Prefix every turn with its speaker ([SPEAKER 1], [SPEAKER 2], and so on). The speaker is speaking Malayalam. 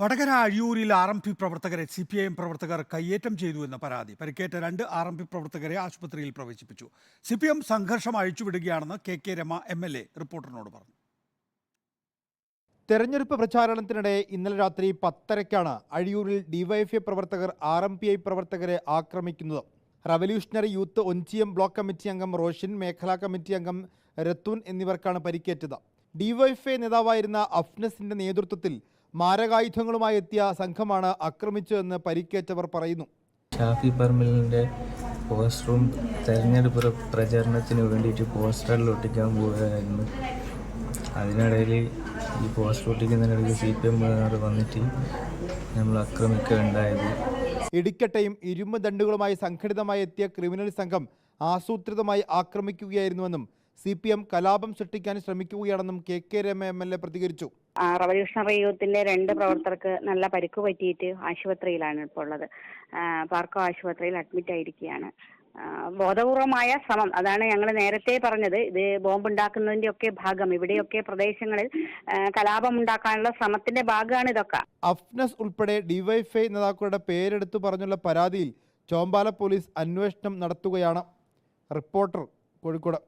[SPEAKER 1] വടകര അഴിയൂരിൽ ആർ എം പി പ്രവർത്തകരെ സി പി ഐ എം പ്രവർത്തകർ കയ്യേറ്റം ചെയ്തു എന്ന പരാതി. പരിക്കേറ്റ രണ്ട് ആർ എം പി പ്രവർത്തകരെ ആശുപത്രിയിൽ പ്രവേശിപ്പിച്ചു. സി പി എം സംഘർഷം അഴിച്ചുവിടുകയാണെന്ന് K K Rama M L A റിപ്പോർട്ടറിനോട് പറഞ്ഞു.
[SPEAKER 2] തെരഞ്ഞെടുപ്പ് പ്രചാരണത്തിനിടെ ഇന്നലെ രാത്രി പത്തരയ്ക്കാണ് അഴിയൂരിൽ ഡിവൈഎഫ്ഐ പ്രവർത്തകർ ആർ എം പി ഐ പ്രവർത്തകരെ ആക്രമിക്കുന്നത്. Revolutionary youth Onchiyam block committee അംഗം റോഷിൻ മേഖലാ കമ്മിറ്റി അംഗം രത്തുൻ എന്നിവർക്കാണ് പരിക്കേറ്റത്. ഡിവൈഎഫ്ഐ നേതാവായിരുന്ന അഫ്നസിന്റെ നേതൃത്വത്തിൽ മാരകായുധങ്ങളുമായി എത്തിയ സംഘമാണ് ആക്രമിച്ചതെന്ന് പരിക്കേറ്റവർ പറയുന്നു.
[SPEAKER 3] ഷാഫി പർമിലിന്റെ പോസ്റ്ററും തെരഞ്ഞെടുപ്പ് പ്ര- പ്രചരണത്തിന് വേണ്ടിയിട്ട് പോസ്റ്ററിൽ ഒട്ടിക്കാൻ പോവുകയായിരുന്നു. അതിനിടയിൽ ഈ പോസ്റ്റർ ഒട്ടിക്കുന്നതിനിടയിൽ സി പി എം വന്നിട്ട് നമ്മൾ ആക്രമിക്കുകയുണ്ടായത്.
[SPEAKER 2] ഇടിക്കട്ടയും ഇരുമ്പ് ദണ്ടുകളുമായി സംഘടിതമായി എത്തിയ ക്രിമിനൽ സംഘം ആസൂത്രിതമായി ആക്രമിക്കുകയായിരുന്നുവെന്നും സി പി എം കലാപം സൃഷ്ടിക്കാൻ ശ്രമിക്കുകയാണെന്നും K K Rema M L A പ്രതികരിച്ചു.
[SPEAKER 4] റവല്യൂഷണറി യൂത്തിന്റെ രണ്ട് പ്രവർത്തകർക്ക് നല്ല പരിക്ക് പറ്റിയിട്ട് ആശുപത്രിയിലാണ് ഇപ്പോൾ ഉള്ളത്. പാർക്കോ ആശുപത്രിയിൽ അഡ്മിറ്റ് ആയിരിക്കുകയാണ്. ബോധപൂർവമായ ശ്രമം. അതാണ് ഞങ്ങൾ നേരത്തെ പറഞ്ഞത്. ഇത് ബോംബ് ഉണ്ടാക്കുന്നതിന്റെ ഒക്കെ ഭാഗം. ഇവിടെയൊക്കെ പ്രദേശങ്ങളിൽ കലാപം ഉണ്ടാക്കാനുള്ള ശ്രമത്തിന്റെ ഭാഗമാണ് ഇതൊക്കെ.
[SPEAKER 2] അഫ്നസ് ഉൾപ്പെടെ ഡിവൈഫൈ നേതാക്കളുടെ പേരെടുത്തു പറഞ്ഞുള്ള പരാതിയിൽ ചോമ്പാല പോലീസ് അന്വേഷണം നടത്തുകയാണ്. റിപ്പോർട്ടർ കോഴിക്കോട്.